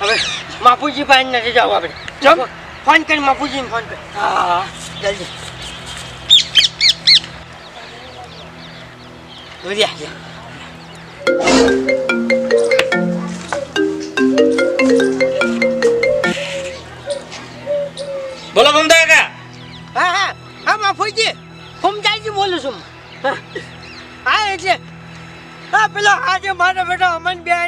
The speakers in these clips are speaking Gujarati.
હવે માપુજી પાસે નથી જાવ આપણે. ચમ? ફોન કરી માપુજીને ફોન કરી. હા. હા જલ્દી. જોયા બોલો મમતા કાકા. હા હા. હા માફુજી. ફમજાજી બોલું છું. હા. હા એટલે હા પેલો આજે મારા બેટા અમન મારવા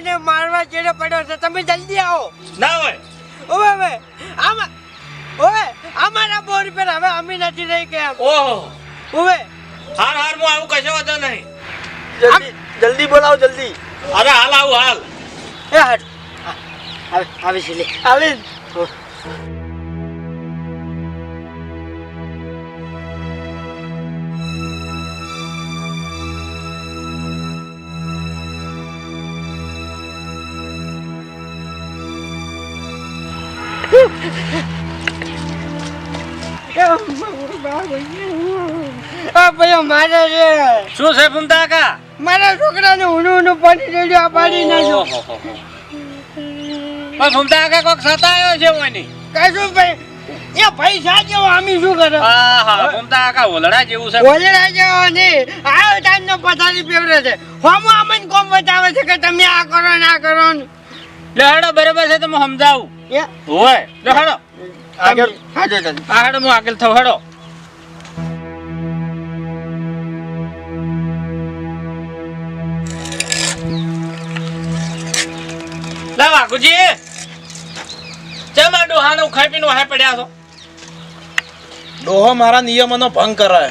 ચેડે પડ્યો છે તમે જલ્દી આવો. ના હોય. ઓવે ઓવે આમાં ઓવે અમારા બોર પર હવે અમે નથી રહી ગયા. ઓહો. ઓવે. હાર હાર હું આવું કશો વાંધો નહીં. જલ્દી જલ્દી બોલાવો જલ્દી. અરે હાલ આવું હાલ. એ હાટ આવે આવે છે લે. આ ભાઈ મારે છે. શું છે મમતા કાકા મારા છોકરાને ઊનું ઊનું પાણી દેજો આ પાડી પણ મમતા કાકા કોક સતાયો છે ઓની? કશું ભાઈ? એ પૈસા જેવો આમી શું કરે? હા હા મમતા કાકા ઓલડા જેવું છે? બોલેલા જેવો નહીં. આ ટાઈમ નો પથારી પેવરે છે. હોમો અમને કોમ બતાવે છે કે તમે આ કરો ને આ કરો ને. હેડો બરાબર છે તમે સમજાવું. હોય હેડો આગળ. હાજર આગળ હું આગળ થઉં હેડો. લે વાઘુજી. ચમ આ ડોહાનું ખાઈ પીને વાહે પડ્યા છો? ડોહો મારા નિયમોનો ભંગ કરે.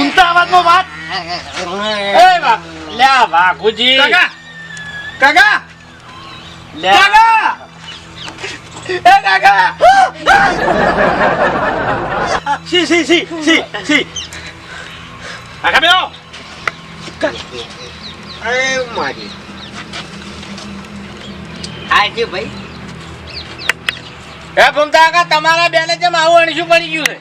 ઊંચા અવાજમાં વાત. એ વાઘ. લે વાઘુજી. કાકા કાકા. લે. કાકા એ કાકા સી સી સી સી સી. કાકા બેહો. અરે મારી. આજે ભાઈ. એ ભૂમતા કાકા તમારા બેને જેમ આવું અણશું પડી ગયું છે.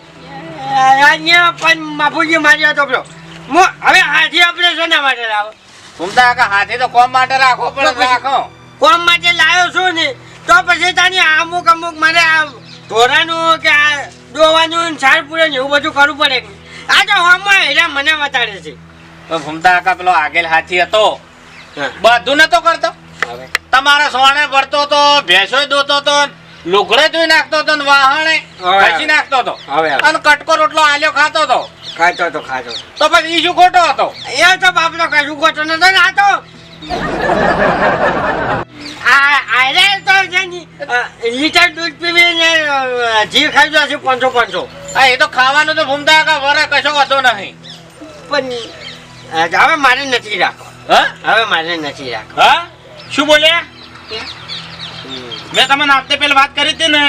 અહીંયા પણ બાપુજી મારી તો પેલો મો હવે હાથી ઓપરેશન ના માટે લાવો? ભૂમતા કાકા હાથે તો કોમ માટે રાખો પણ રાખો. કોમ માટે લાવ્યો છું ને તો પછી તાની અમુક અમુક મારે આ ઢોરાનું કે આ ડોવાનું સારપુરે પૂરે ને એવું બધું કરવું પડે. આ તો હોમમાં હેરા મને વતાડે છે. તો ભૂમતા કાકા પેલો આગેલ હાથી હતો. બધું નતો કરતો. તમારા સોણે ભરતો તો ભેંસો દોતો તો લુગડે ધોઈ નાખતો તો ને વાહણે હવે. નાખતો તો. હવે હવે. અને કટકો રોટલો આલ્યો ખાતો તો. ખાતો તો ખાતો. તો પછી ઈ શું ખોટો હતો? એ તો બાપનો કશું ખોટો નતો ને આ તો આ તો છે ને, અ, લીટર દૂધ પીવી ને ખાઈ જશે પાંચસો પાંચસો. હા એ તો ખાવાનું તો ભૂમતા કાકા વરે કશો વાંધો નહીં. પણ હવે મારે નથી રાખો હા? હવે મારે નથી રાખો હા? શું બોલ્યા? મેં તમને આપતે પેલા વાત કરી હતી ને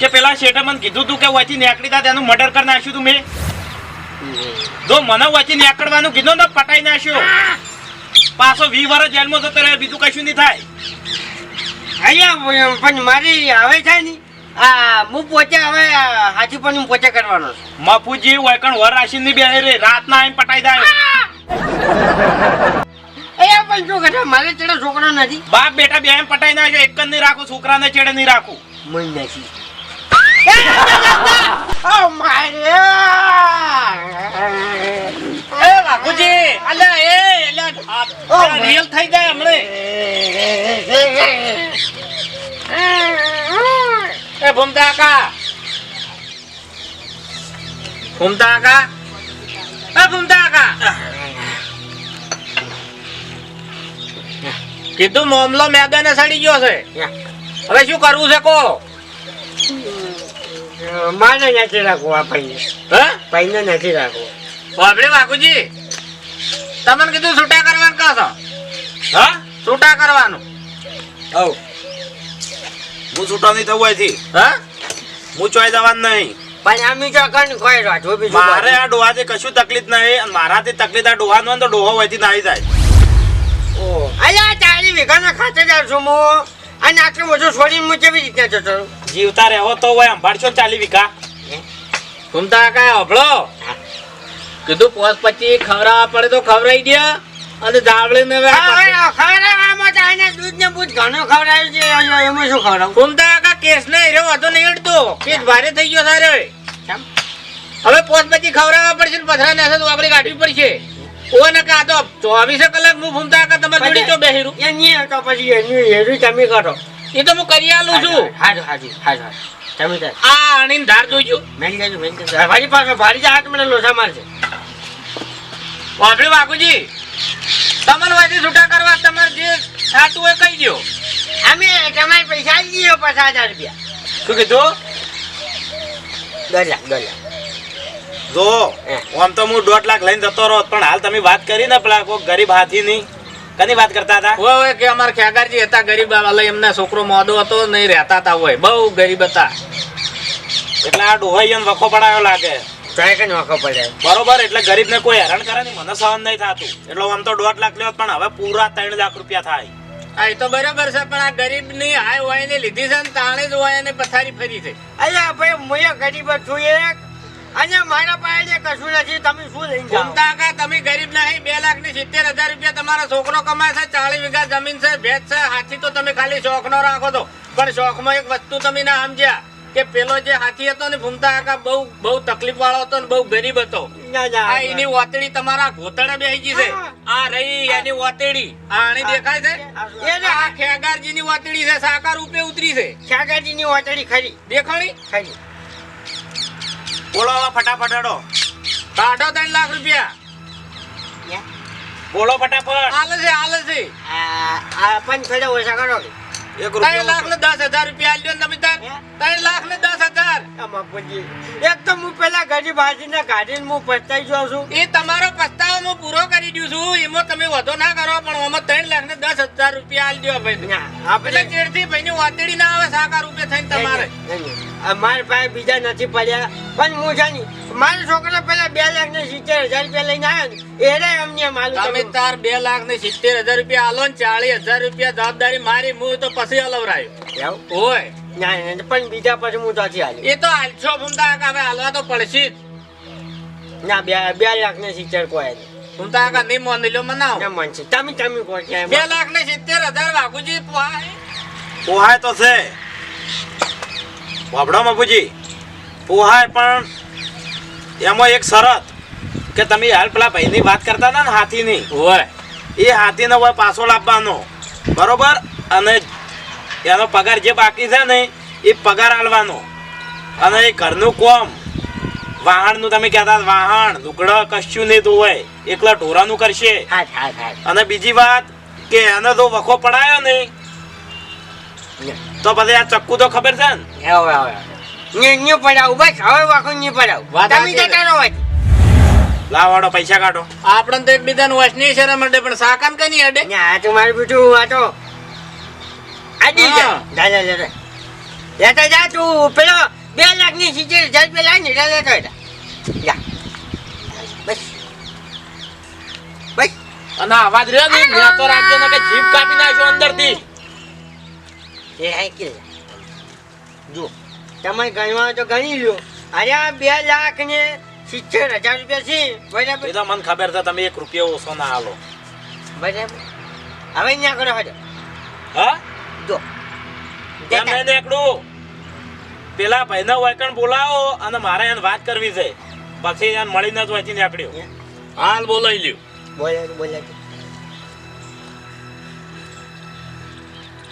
કે પેલા શેઠે મને કીધું તું કે વચ્ચે નીકળી તા તેનું મર્ડર કરી નાખ્યું તું મેં. જો મને વચ્ચે નીકળવાનું કીધું ને તો પટાઈ નાખ્યો. પાછો વી વર્ષ જેલમાં જતો રહે બીજું કશું નહીં થાય. અહીંયા પણ મારી હવે છે ને આ હું પોતે હવે હાથી પણ હું પોતે કરવાનો મફુજી વૈકણ વર રાશિ ની બે રે રાત ના આવીને પટાઈ દે. એ પણ શું કરે? મારે ચડે છોકરો નથી. બાપ બેટા બે એમ પટાઈ નાખ્યો એક જ નહીં રાખું છોકરાને ચેડે નહીં રાખું. મન નથી ઓ મારે. એ બાપુજી અલ્યા એ અલ્યા રિયલ થઈ જાય હમણે. એ ભૂમતા કા ભૂમતા કા એ ભૂમતા કા કીધું મામલો મેદાને સડી ગયો છે. હવે શું કરવું છે કો માને નથી રાખવું આ ભાઈને. હે? ભાઈને નથી રાખવું. બાપરે બાપુજી તમને કીધું છૂટા કરવાનું કહો છો? હા? છૂટા કરવાનું. હવ હું છૂટા નહીં થવું અહીંથી. હા? હું ચોઈ જવાનું નહીં. પણ આમ તો કણ કોઈ રાખવું બીજું મારે આ ડોહાથી કશું તકલીફ નહીં અને મારાથી તકલીફ આ ડોહાનો તો ડોહો અહીંથી નાહી જાય અલ્યા ચાલી વીઘાના ખાતેદાર છું હું. અને આટલું બધું છોડીને હું કેવી રીતના જતો જીવતા રહેવો તો હોય સંભાળશો ચાલી વીઘા. ઘૂમતા કાંઈ હોભળો. કીધું પોસ પછી ખવડાવવા પડે તો ખવડાવી દે અને જાવડે ને ખવડાવવામાં દૂધ ને બૂધ ઘણું ખવડાવ્યું છે એમાં શું ખવડાવું? ઘૂમતા કાકા કેસ ને હીરો વાંધો નહીં અડતો કેસ ભારે થઈ ગયો હવે પોસ પછી ખવડાવવા પડશે ને પથરા ને તો આપડે કાઢવી પડશે. ઓ કા તો ચોવીસે કલાક હું ઘૂમતા કાકા તમારે જોડી તો બેહીરું એ નહીં તો પછી એનું હેરું તમે કરો. એ તો હું કરી આલું છું. તમે આ આણીને ધાર જોઈજો. મેં જાજો ભારી પાસે ભારી હાથ મને લોસા મારશે. વાપરે બાપુજી તમને વાંચી છૂટા કરવા તમારે જે થતું હોય કહી દો અમે તમારે પૈસા આપી ગયો પચાસ હજાર રૂપિયા. શું કીધું? દોઢ લાખ દોઢ લાખ જો. આમ તો હું દોઢ લાખ લઈને જતો રહો પણ હાલ તમે વાત કરી ને પેલા કોઈ ગરીબ હાથી નહીં કની વાત કરતા હતા? હોય હોય કે અમારા ખ્યાગારજી હતા ગરીબ વાલે એમના છોકરો મોદો હતો નહીં રહેતા હતા હોય. બહુ ગરીબ હતા. એટલે આ ડોહાઈ વખો પડાયો લાગે. ચાય કઈ નોખો પડે. બરોબર એટલે ગરીબને કોઈ હેરાન કરે ને મને સહન નહીં થતું. એટલે આમ તો દોઢ લાખ લેવો પણ હવે પૂરા ત્રણ લાખ રૂપિયા થાય. હા એ તો બરાબર છે પણ આ ગરીબની હાય હોય ને લીધી છે ને તાણે જ હોય ને પથારી ફરી છે. અલ્યા ભાઈ મુએ ગરીબ જ છું એક. અને મારા પાસે કશું નથી તમે શું લઈને જાઓ? તમે ગરીબ નહીં બે લાખની સિત્તેર હજાર રૂપિયા તમારો છોકરો કમાય છે ચાલીસ વીઘા જમીન છે ભેજ છે હાથી તો તમે ખાલી શોખ નો રાખો તો પણ શોખમાં એક વસ્તુ તમે ના સમજ્યા. કે પેલો જે હાથી હતો ને ભૂમતા કાકા બહુ બહુ તકલીફ વાળો હતો ને બહુ ગરીબ હતો. ના ના આ એની વાતડી તમારા ઘોતળે બેહી ગઈ છે. આ રહી એની વાતડી આ આની દેખાય છે? એને આ ખેગારજી ની વાતડી છે સાકાર રૂપે ઉતરી છે. શાકાજીની વાટડી ખરી. દેખાણી? ખરી. બોલો ફટાફટ હેડો. કાઢો ત્રણ લાખ રૂપિયા. બોલો ફટાફટ. આલે છે આલે છે. આ આ પણ થોડા ઓછા કરો એક ત્રણ લાખ ને દસ હજાર રૂપિયા આલ્યો ને તમે તાર ત્રણ લાખ ને આમાં પછી એક તો હું પેલા ગરીબ હાથીને કાઢીને હું પસ્તાઈ જાઉં છું. એ તમારો પસ્તાવો હું પૂરો કરી દઉં છું. એમાં તમે વધો ના કરો પણ આમાં ત્રણ લાખ ને દસ હજાર રૂપિયા આલી દો ભાઈ. આપણે ચેડથી ભાઈ વાતડી ના આવે સાકાર રૂપે થઈને તમારે. મારા પાસે બીજા નથી પડ્યા. પણ હું જાણી મારા છોકરા પેલા બે લાખ ને સિત્તેર હજાર રૂપિયા લઈને આવ્યો ને એને અમને માલું તમે તાર બે લાખ ને સિત્તેર હજાર રૂપિયા આલો ને ચાલીસ હજાર રૂપિયા જવાબદારી મારી હું તો પછી અલવરાયો. ઓય. ના ના, પણ બીજા પછી હું ત્યાંથી હાલ્યો. એ તો હાલશો ભૂમતા કાકા હવે હાલવા તો પડશે જ. ના બે બે લાખ ને સિત્તેર કોઈ કાકા નહીં મોની લો મનાવો. ના મન છે. તમે તમે કોઈ કે બે લાખ ને સિત્તેર હજાર વાઘુજી પોહાય. પોહાય તો છે. બાબડો બાપુજી પોહાય પણ એમાં એક શરત કે તમે હાલ પેલા ભાઈની વાત કરતા હતા ને હાથીની હોય. એ હાથીનો હોય પાછો લાવવાનો. બરોબર? અને એનો પગાર જે બાકી છે ને એ પગાર આલવાનો. અને એ ઘરનું કોમ. વાહણનું તમે કહેતા વાહણ લુગડો કશું નહીં તો હોય એકલા ઢોરાનું કરશે. હા હા હા અને બીજી વાત કે એને તો વખો પડાયો નહીં તો પછી આ ચક્કુ તો ખબર છે ને? હવે હવે ને ને પડાવું બસ. હવે વખો ને પડાવું. તમે જતા રહો લાવાડો પૈસા કાઢો. આપણને તો એકબીજાનું વચની શરમ અડે પણ સાકામ કઈ નહીં અડે આ તો મારું બીજું આ તો આજી જા. હા. જા જા લેતા જા. તું પેલો બે લાખની સિત્તેર હજાર રૂપિયા લાવીને એટલે લેતો હતા જા. બસ. બસ. અને અવાજ રહ્યો ને મેં તો રાખજો ને કે જીભ કાપી નાખ્યો અંદરથી. એ હાઈ કે જો. તમે ગણવા તો ગણી લ્યો. અરે બે લાખ ને સિત્તેર હજાર રૂપિયા છે. બરાબર. એ તો મને ખબર છે તમે એક રૂપિયો ઓછો ના આલો. બરાબર. હવે ન્યા કરો હજો હા? જો એમ નહીં નીકળું પેલા ભાઈને વૈકણ બોલાવો અને મારે એને વાત કરવી છે. પછી એને મળીને જ વહીથી નીકળ્યો. હાલ બોલાઈ લ્યો. બોલે બોલે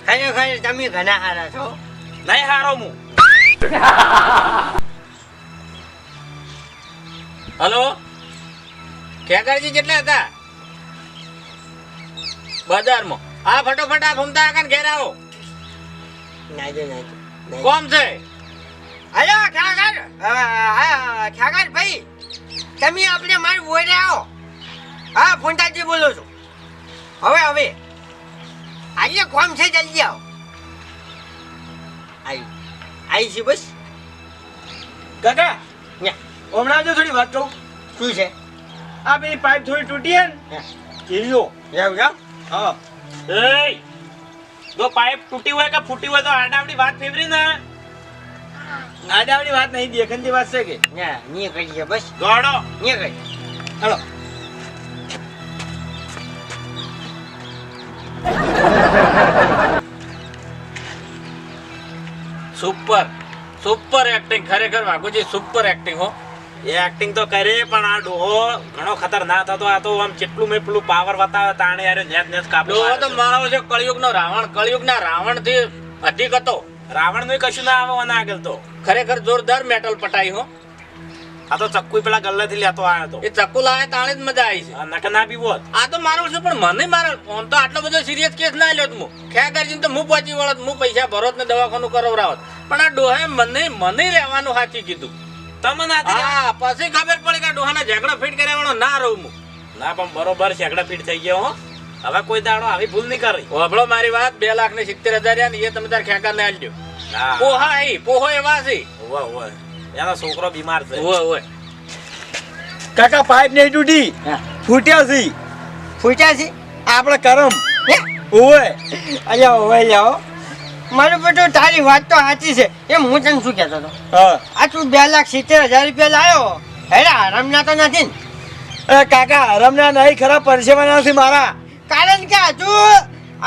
ખરેખર તમે ઘણા સારા છો. નહીં હારો હું. હલો? ખેગારજી કેટલા હતા? બજારમાં. આ ફટોફટ આ ઘૂમતા આકાને ઘેર આવો. નાજો નાજો કોમ છે? હલો ઠાકર હા ઠાકર ભાઈ? તમે આપણે મારી બોલે આવો. હા ફોનતાજી બોલો છું. હવે હવે. આજે કોમ છે જલ્દી આવો. આવી આવી છે બસ. કાકા. હમણાં જો થોડી વાત કહું. શું છે? આ પેલી પાઇપ થોડી તૂટી હે ને? હા. એવું હા. એય, જો પાઇપ તૂટી હોય કે ફૂટી હોય તો આડાવડી વાત ફેવરી ને? આડાવડી વાત નહીં દેખનની વાત છે કે? ના નહીં કહી છે બસ. દોડો નહીં કહી ચલો સુપર સુપર એક્ટિંગ ખરેખર વાઘુજી સુપર એક્ટિંગ હો. એ એક્ટિંગ તો કરે પણ આ ડોહો ઘણો ખતરનાક હતો. આ તો આમ કેટલું મેં પેલું પાવર બતાવે તાણે યાર નેત નેત કાબુ ડોહો તો મારે છે કળિયુગનો રાવણ. કળિયુગના રાવણથી અધિક હતો. રાવણનું કશું ના આવે આના આગળ તો. ખરેખર જોરદાર મેટલ પટાઈ હો. આ તો ચક્કુ પેલા ગલ્લે થી લેતો આવ્યો તો. એ ચક્કુ લાવે તાણે જ મજા આવી છે. નક ના પીવો આ તો મારો છે પણ મને મારે ફોન તો આટલો બધો સિરિયસ કેસ ના લ્યો હું કરીને તો હું પહોંચી વળત હું પૈસા ભરોત ને દવાખાનું કરાવરાવત. પણ આ ડોહે મને મને લેવાનું સાચી કીધું. તમે ના હા પછી ખબર પડી કે ડોહાને ઝઘડો ફીટ કર્યા ના રહું હું. ના પણ બરોબર છેકડા ફીટ થઈ ગયો હો. હવે કોઈ દાડો આવી ભૂલ નહીં કરી. હોભળો મારી વાત બે લાખ ને સિત્તેર હજાર રહ્યા ને એ તમે તાર ખેકર ને. આલજો પોહા એ પોહો એવા છે. ઓવે ઓવે. એનો છોકરો બીમાર છે. ઓય ઓય કાકા પાઇપ નહીં તૂટી. ફૂટ્યા છે. ફૂટ્યા છે? આપણે કરમ. હે? અહીંયા અલ્યા ઓવે જાઓ મારું બેટું તારી વાત તો સાચી છે. એમ હું તને શું કહેતો હતો? આ તું બે લાખ સિત્તેર હજાર રૂપિયા લાયો. હેરા આરામના તો નથી ને. એ કાકા હરમના નહીં ખરા પરસેવાના નથી મારા. કારણ કે હજુ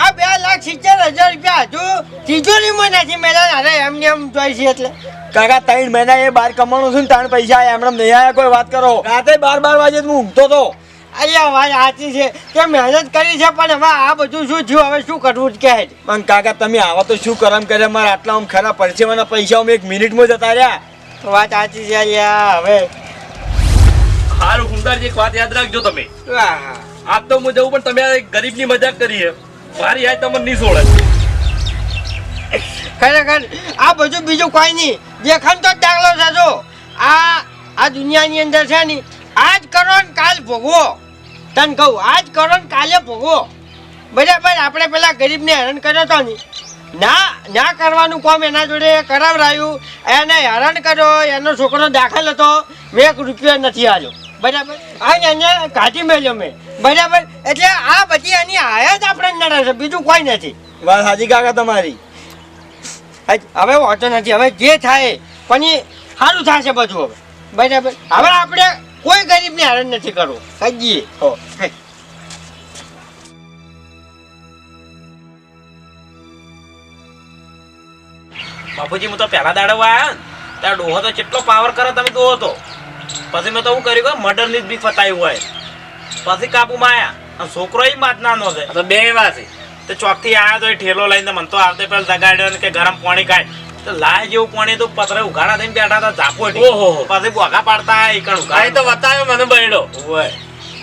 આ બે લાખ સિત્તેર હજાર રૂપિયા હજુ તિજોરીમાં નથી મેળા અરે એમને એમ જોઈ છે એટલે. કાકા ત્રણ મહિના એ બાર કમાણું છું ને ત્રણ પૈસા એમણે નહીં આવ્યા કોઈ વાત કરો. રાતે બાર બાર વાગે હું ઊંઘતો તો અલ્યા વાત સાચી છે કે મહેનત કરી છે પણ હવે આ બધું શું થયું? હવે શું કરવું જ કહે છે. પણ કાકા તમે આવા તો શું કરમ કરે મારા આટલા આમ ખરા પરસેવાના પૈસા અમે એક મિનિટમાં જતા રહ્યા. વાત સાચી છે અહીંયા હવે. હારું કુંદારજી એક વાત યાદ રાખજો તમે. આજ તો હું જવું પણ તમે આ ગરીબની મજાક કરી છે. મારી યાદ તમને નહીં છોડે ખરેખર આ બધું બીજું કોઈ નહીં. દેખાન તો જ દાખલો થશો આ આ દુનિયાની અંદર છે ને આજ કરો ને કાલ ભોગવો. તને કહું આજ કરો ને કાલે ભોગવો. બરાબર આપણે પેલા ગરીબને હેરાન કર્યો તો નહીં ના ના કરવાનું કોમ એના જોડે કરાવરાયું. એને હેરાન કર્યો એનો છોકરો દાખલ હતો. મેં એક રૂપિયો નથી આવ્યો બરાબર? આ એને કાઢી મેલ્યો મેં. બરાબર? એટલે આ બધી એની આયા જ આપણે નડે છે. બીજું કોઈ નથી. વાત સાચી કાકા તમારી. હવે હોતો નથી. હવે જે થાય પણ એ સારું થશે બધું હવે. બરાબર? હવે આપણે કોઈ ગરીબને હેરાન નથી કરવું. હજીએ હો. બાપુજી હું તો પહેલા દાડો આવ્યા ને ત્યાં ડોહો તો કેટલો પાવર કરે તમે ડોહો તો. પછી મેં તો હું કર્યું કે મર્ડરની જ બીક પતાવી હોય. પછી કાપુમાં આવ્યા અને છોકરો એ માત નાનો છે. તો બે એવા તો ચોકથી આયા તો એ ઠેલો લઈને મને તો આવતે પેલા જગાડ્યો કે ગરમ પાણી કાઢ લાય જેવું પાણી તો પતરે ઉઘાડા થઈને બેઠા હતા ઝાપોટી ઓહો. પછી બોગા પાડતા એ કણ તો બતાવ્યો મને બૈડો. ઓય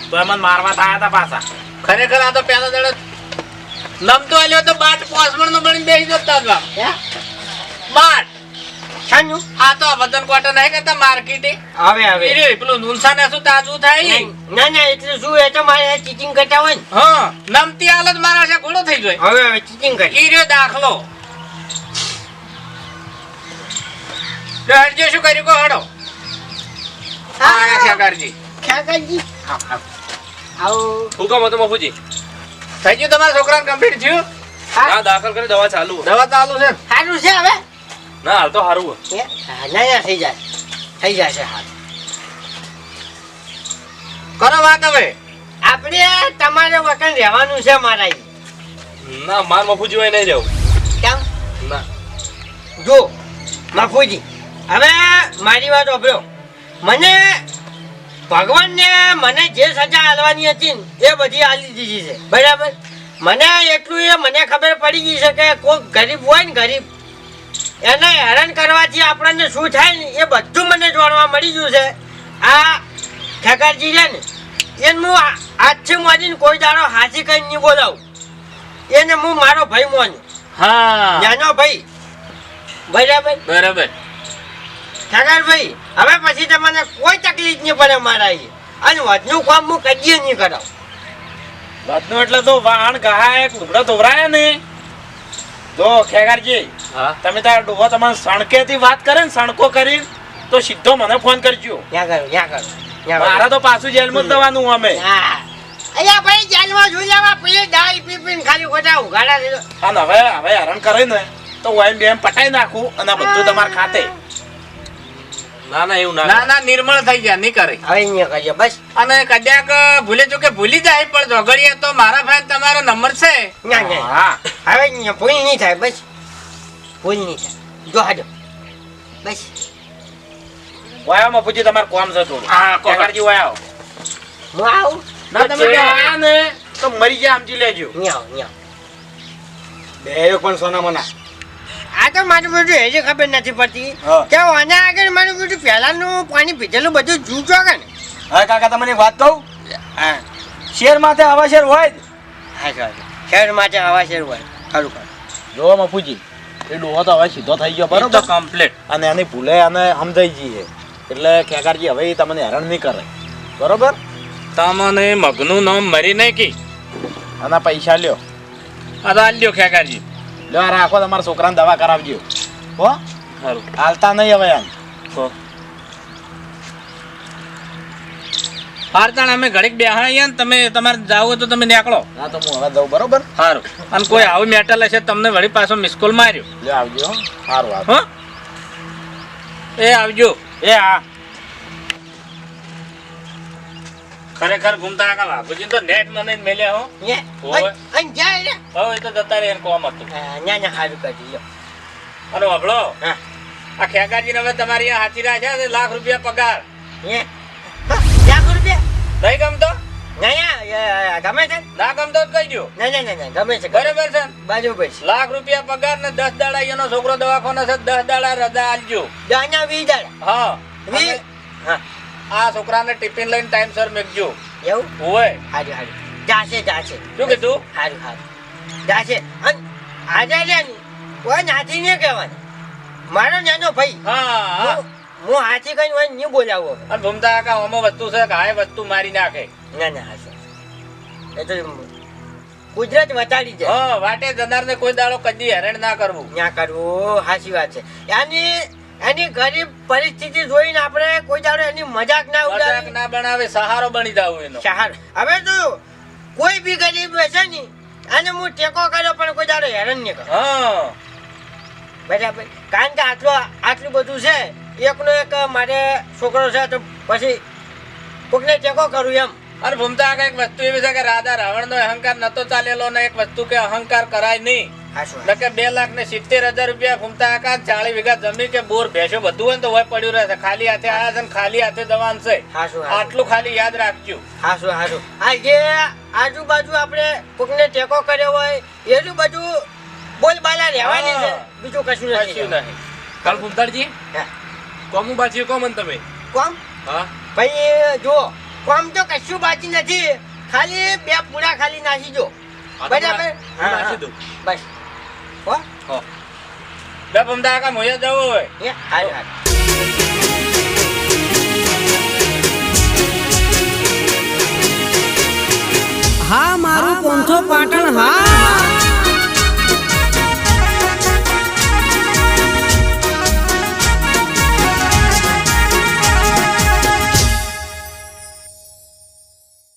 તો એમાં મારવા તા હતા પાછા. ખરેખર આ તો પેલા દડે નમતો આલ્યો તો બાટ પોસમણ નો બની બેસી જતા બાપ. બાટ. શાનું? આ તો વજન કોટા નહીં કરતા માર્કેટે. હવે હવે પેલું નુનસાને શું તાજું થાય? ના ના એટલે શું એ તો મારે ચીટિંગ કરતા હોય ને. હા નમતી હાલત મારા છે ઘોડો થઈ જાય હવે હવે ચીટિંગ કરી. ઈ રહ્યો દાખલો. તો હરજી શું કર્યું? કો હડો. આયા છે હા. હા આવો. હું કામ હતો બાપુજી? થઈ ગયું તમારા છોકરાને કમ્પ્લીટ થયું? હા. દાખલ કરી દવા ચાલુ. દવા ચાલુ છે? સારું છે હવે? ના હાલ તો સારું હે. હે? હા, ના ના થઈ જાય. થઈ જશે હાલ. કરો વાત હવે. આપણે તમારે વતન રહેવાનું છે મારા ના માર મફુજી હોય નહીં જવું કેમ? ના. જો બાપુજી હવે મારી વાત સાંભળો મને ભગવાનને મને જે સજા આલવાની હતી એ બધી હાલી દીધી છે. બરાબર? મને એટલું એ મને ખબર પડી ગઈ છે કે કોઈ ગરીબ હોય ને ગરીબ એને હેરાન કરવાથી આપણને શું થાય ને એ બધું મને જાણવા મળી ગયું છે. આ ઠેકરજી છે ને એને હું આજથી મોજીને કોઈ દાડો હાથી કઈ નહીં બોલાવું. એને હું મારો ભાઈ મોન હા. નાનો ભાઈ. બરાબર? બરાબર. ઠાકરભાઈ હવે પછી તમને કોઈ તકલીફ નહીં પડે મારા અહીં અને વધનું કામ હું કદી નહીં કરાવ. વધનું એટલે તો વાણ ગહાય લુગડા ધોવરાયા ને. જો ખેગારજી હા? તમે તારા ડોહો તમારે સણકેથી વાત કરે ને સણકો કરી તો સીધો મને ફોન કરજો. મારા તો પાછું જેલમાં જ દવાનું અમે. હા. અહીંયા ભાઈ જેલમાં જોઈ લેવા પેલી દાળ પી પીને ખાલી ખોટા ઉઘાડા દીધો હવે હવે હેરાન કરે ને તો હું એમ બે એમ પટાઈ નાખું અને બધું તમારે ખાતે. ના ના એવું ના ના ના નિર્મળ થઈ ગયા નહીં કરે. હવે અહીંયા કરીએ બસ. અને કદાચ ભૂલે ચૂકે ભૂલી જાય પણ ઝઘડીએ તો મારા ભાઈ તમારો નંબર છે. ના ના. હા. હવે અહીંયા ભૂલ નહીં થાય બસ. ભૂલ નહીં થાય. જો હાજો બસ. વાયા મફુજી તમારે કોમ છે થોડું. હા. ખેગારજી વાયા હું આવું? ના તમે આયા ને તો મરી જાય સમજી લેજો. અહીંયા આવો અહીંયા બે પણ સોના મના આ તો મારું બધું હજી ખબર નથી પડતી. કે આના આગળ મારું બધું પહેલાનું પાણી પીધેલું બધું જૂચો કે ને. હવે કાકા તમને વાત કહું? હા. શેર માથે આવા શેર હોય જ? હા શેર માથે આવા શેર હોય. ખરું ખરું. જોવા મફુજી. એ ડોહો તો હવે સીધો થઈ ગયો બરોબર? કમ્પ્લીટ અને એની ભૂલે અને સમજાઈ જઈએ. એટલે ખેગારજી હવે તમને હેરાન નહીં કરે. બરોબર? તમને મગનું નામ મરી નહીં કી અને પૈસા લ્યો. આ તો લ્યો આ રાખો તમારા છોકરાને દવા કરાવજો. હો? સારું હાલતા નહીં હવે એમ. હારતાણ અમે ઘડીક બેહાઈએ ને તમે તમારે જાવ તો તમે નીકળો. ના તો હું હવે જાઉં બરોબર? સારું અને કોઈ આવું મેટલ હશે તમને વળી પાછો મિસકોલ માર્યો. લે આવજો હો. સારું હા? એ આવજો. એ હા ખરેખર ઘૂમતા આખા બાપુજી તો નેટ મને મેલે મેલ્યા હો. હોય. અહીં જાય રે. હવે એ તો જતા રહે એને કોમ હતું. ન્યા ન્યા ના સારું કરી લ્યો. અને હા. આ ખેગાજી હવે તમારી હાથી રાખ્યા છે લાખ રૂપિયા પગાર. લાખ રૂપિયા? નહીં ગમતો? ના ના ગમે છે ના? ગમતો કહી દો ના ના ના ના ગમે છે. બરાબર છે બાજુ બરાબર લાખ રૂપિયા પગાર ને દસ દાડા એનો છોકરો દવાખાનો છે દસ દાડા રજા આલજો દાના વી દાડા? હા. વી હા. આ છોકરાને ટિફિન લઈને ટાઈમસર મેકજો. એવું? હોય. હારું હારું. જાશે જાશે. શું કીધું? હારું હારું. જાશે. અને ને કોઈ નાથી નહીં કહેવાનું મારો નાનો ભાઈ. હા હા. હાથી કઈ હોય નહીં બોલાવો અને ભૂમતા કાકા ઓમો વસ્તુ છે કે આ વસ્તુ મારી નાખે? ના ના હાશે એ તો કુદરત વટાડી જાય હા વાટે જનારને કોઈ દાડો કદી હેરણ ના કરવું. ના કરવું હાસી વાત છે. એની એની ગરીબ પરિસ્થિતિ જોઈને આપણે કોઈ દાડો એની મજાક ના મજાક ઉડાવી ના બનાવે સહારો બની જાવ એનો. સહાર. હવે તો કોઈ બી ગરીબ હશે ને અને હું ટેકો કર્યો પણ કોઈ દાડો હેરાન નહીં કરો. બરાબર. કારણ કે આટલો આટલું બધું છે એકનો એક મારે છોકરો છે તો પછી કોકને ટેકો કરું એમ. અને ભૂમતા એક વસ્તુ એવી છે કે રાધા રાવણ નો અહંકાર નતો ચાલેલો ને એક વસ્તુ કે અહંકાર કરાય નહીં. એટલે કે બે લાખ ને સિત્તેર હજાર રૂપિયા ભૂમતા કાકા ચાલીસ વીઘા જમીન કે બોર ભેંસો બધું હોય ને તો હોય પડ્યું રહે ખાલી હાથે આયા છે ખાલી હાથે દવાન છે. હાચું, હાચું. આટલું ખાલી યાદ રાખજો. હાચું, હાચું. આ જે આજુબાજુ આપણે કોકને ટેકો કર્યો હોય એનું બધું બોલબાલા રહેવાની છે. બીજું કશું કશું નથી નહીં. કાલ ભૂમતાડજી કોમું બાજી કોમ તમે? કોમ? હા. ભાઈ જો કોમ તો કશું બાકી નથી. ખાલી બે પૂરા ખાલી નાખી જો. બરાબર? નાખી દઉં બસ. હો? બે ભૂમતા કાકા મોયા જવું હોય એ હારું હારું. હા મારું પોંથો પાટણ હા.